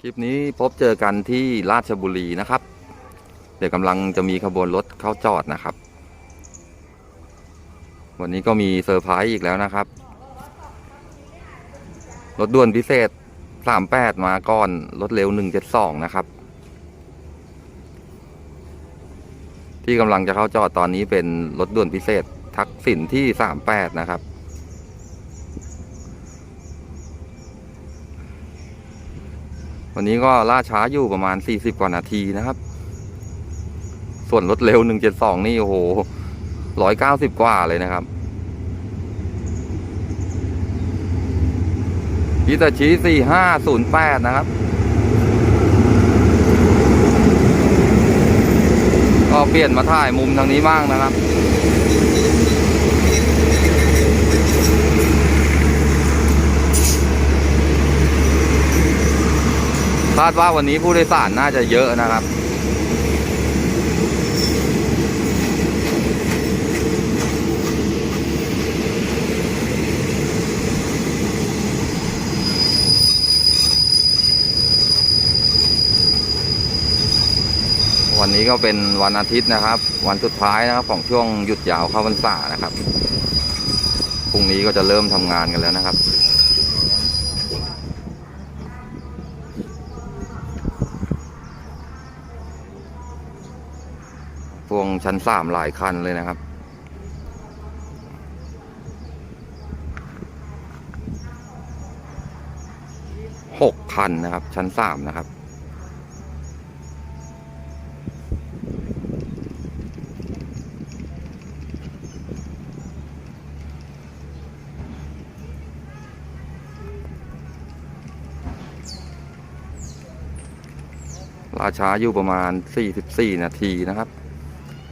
คลิปนี้พบเจอกันที่ราชบุรีนะครับ เดี๋ยวกำลังจะมีขบวนรถเข้าจอดนะครับ วันนี้ก็มีเซอร์ไพรส์อีกแล้วนะครับ รถด่วนพิเศษ 38 มาก่อนรถเร็ว 172 นะครับ ที่กำลังจะเข้าจอดตอนนี้เป็นรถด่วนพิเศษทักษิณที่ 38 นะครับ วันนี้ก็ล่าช้าอยู่ประมาณ 40 กว่านาทีนะครับ ส่วนรถเร็ว 172 นี่โอ้โห 190 กว่าเลยนะครับยิตาชิ4508 นะครับ ก็เปลี่ยนมาถ่ายมุมทางนี้บ้างนะครับ คาดว่าวันนี้ผู้โดยสารน่าจะเยอะนะครับ วันนี้ก็เป็นวันอาทิตย์นะครับ วันสุดท้ายนะครับของช่วงหยุดยาวเข้าพรรษานะครับพรุ่งนี้ก็จะเริ่มทำงานกันแล้วนะครับ พวงชั้นสามหลายคันเลยนะครับ หกคันนะครับ ชั้นสามนะครับ ราช้าอยู่ประมาณ 44 นาทีนะครับ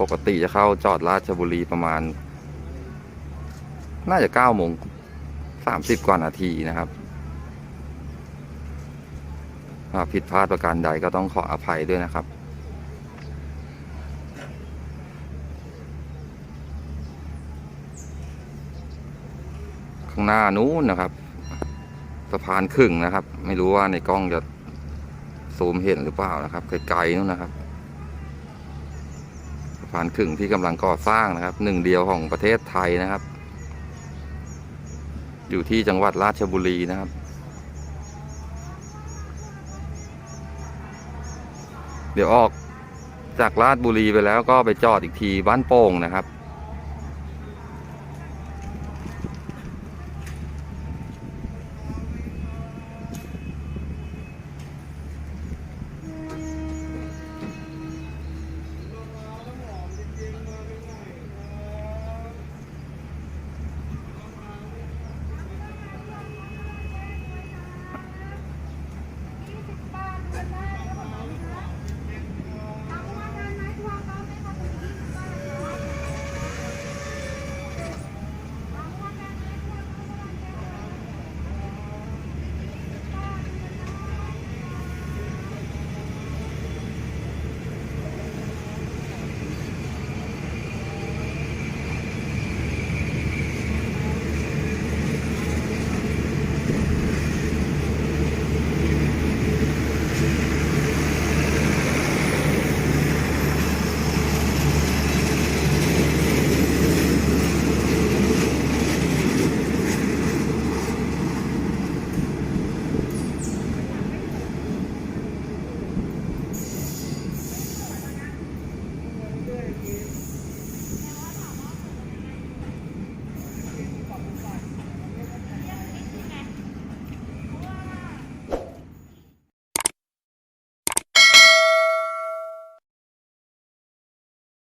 ปกติจะเข้าจอดราชบุรีประมาณ น่าจะ9โมง30กว่านาทีนะครับถ้าผิดพลาดประการใดก็ต้องขออภัยด้วยนะครับ ข้างหน้านู้นนะครับสะพานครึ่งนะครับ ไม่รู้ว่าในกล้องจะซูมเห็นหรือเปล่านะครับไกลๆนู่นนะครับ พานขึ่งที่กำลังก่อสร้างนะครับหนึ่งเดียวของประเทศไทยนะครับ อยู่ที่จังหวัดราชบุรีนะครับ เดี๋ยวออกจากราชบุรีไปแล้วก็ไปจอดอีกทีบ้านโป่งนะครับ